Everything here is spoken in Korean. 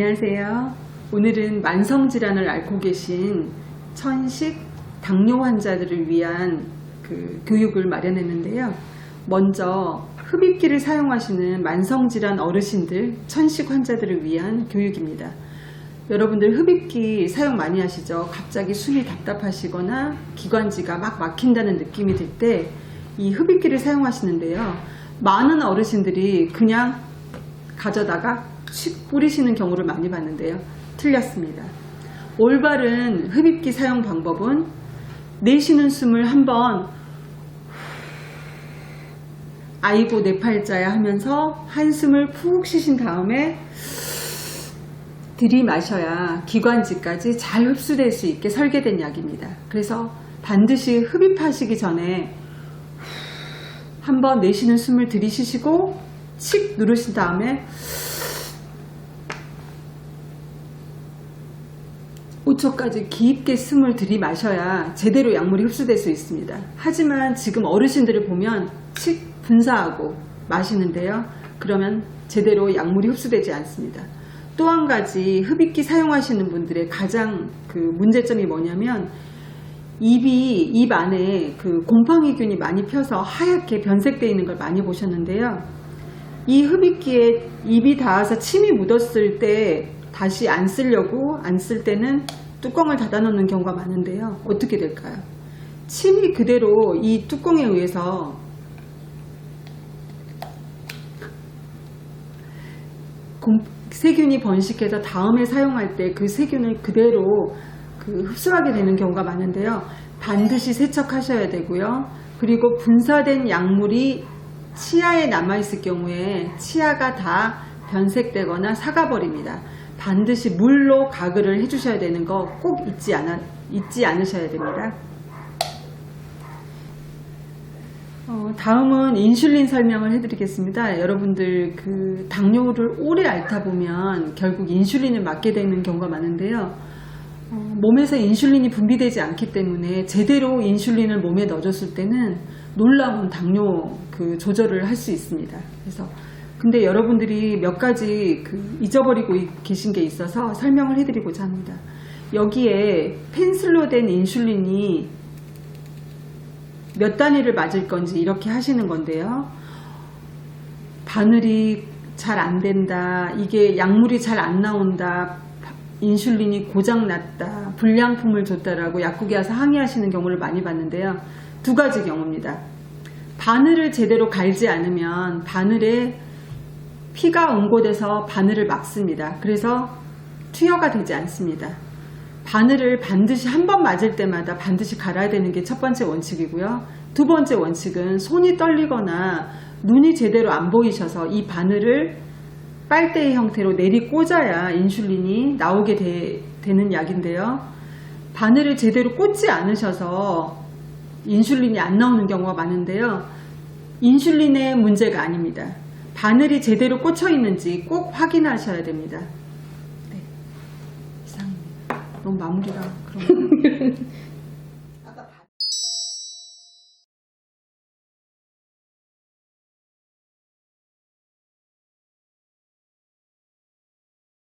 안녕하세요. 오늘은 만성질환을 앓고 계신 천식 당뇨 환자들을 위한 그 교육을 마련했는데요. 먼저 흡입기를 사용하시는 만성질환 어르신들, 천식 환자들을 위한 교육입니다. 여러분들 흡입기 사용 많이 하시죠? 갑자기 숨이 답답하시거나 기관지가 막 막힌다는 느낌이 들 때 이 흡입기를 사용하시는데요. 많은 어르신들이 그냥 가져다가 칙 뿌리시는 경우를 많이 봤는데요. 틀렸습니다. 올바른 흡입기 사용 방법은 내쉬는 숨을 한번 아이고 내 팔자야 하면서 한숨을 푹 쉬신 다음에 들이마셔야 기관지까지 잘 흡수될 수 있게 설계된 약입니다. 그래서 반드시 흡입하시기 전에 한번 내쉬는 숨을 들이쉬시고 칙 누르신 다음에 5초까지 깊게 숨을 들이마셔야 제대로 약물이 흡수될 수 있습니다. 하지만 지금 어르신들을 보면 칙 분사하고 마시는데요. 그러면 제대로 약물이 흡수되지 않습니다. 또 한 가지 흡입기 사용하시는 분들의 가장 그 문제점이 뭐냐면 입이 입 안에 그 곰팡이균이 많이 펴서 하얗게 변색되어 있는 걸 많이 보셨는데요. 이 흡입기에 입이 닿아서 침이 묻었을 때 다시 안 쓰려고 안 쓸 때는 뚜껑을 닫아 놓는 경우가 많은데요. 어떻게 될까요? 침이 그대로 이 뚜껑에 의해서 곰- 세균이 번식해서 다음에 사용할 때 그 세균을 그대로 그 흡수하게 되는 경우가 많은데요. 반드시 세척하셔야 되고요. 그리고 분사된 약물이 치아에 남아있을 경우에 치아가 다 변색되거나 사가버립니다. 반드시 물로 가글을 해주셔야 되는 거 꼭 잊지, 않아, 잊지 않으셔야 됩니다. 어, 다음은 인슐린 설명을 해드리겠습니다. 여러분들 그 당뇨를 오래 앓다 보면 결국 인슐린을 맞게 되는 경우가 많은데요. 어, 몸에서 인슐린이 분비되지 않기 때문에 제대로 인슐린을 몸에 넣어줬을 때는 놀라운 당뇨 그 조절을 할 수 있습니다. 그래서 근데 여러분들이 몇 가지 그 잊어버리고 이- 계신 게 있어서 설명을 해드리고자 합니다. 여기에 펜슬로 된 인슐린이 몇 단위를 맞을 건지 이렇게 하시는 건데요. 바늘이 잘 안 된다. 이게 약물이 잘 안 나온다. 인슐린이 고장 났다. 불량품을 줬다라고 약국에 와서 항의하시는 경우를 많이 봤는데요. 두 가지 경우입니다. 바늘을 제대로 갈지 않으면 바늘에 피가 응고돼서 바늘을 막습니다. 그래서 투여가 되지 않습니다. 바늘을 반드시 한 번 맞을 때마다 반드시 갈아야 되는 게 첫 번째 원칙이고요. 두 번째 원칙은 손이 떨리거나 눈이 제대로 안 보이셔서 이 바늘을 빨대의 형태로 내리 꽂아야 인슐린이 나오게 되, 되는 약인데요. 바늘을 제대로 꽂지 않으셔서 인슐린이 안 나오는 경우가 많은데요. 인슐린의 문제가 아닙니다. 바늘이 제대로 꽂혀 있는지 꼭 확인하셔야 됩니다. 네. 이상입니다. 너무 마무리가 그런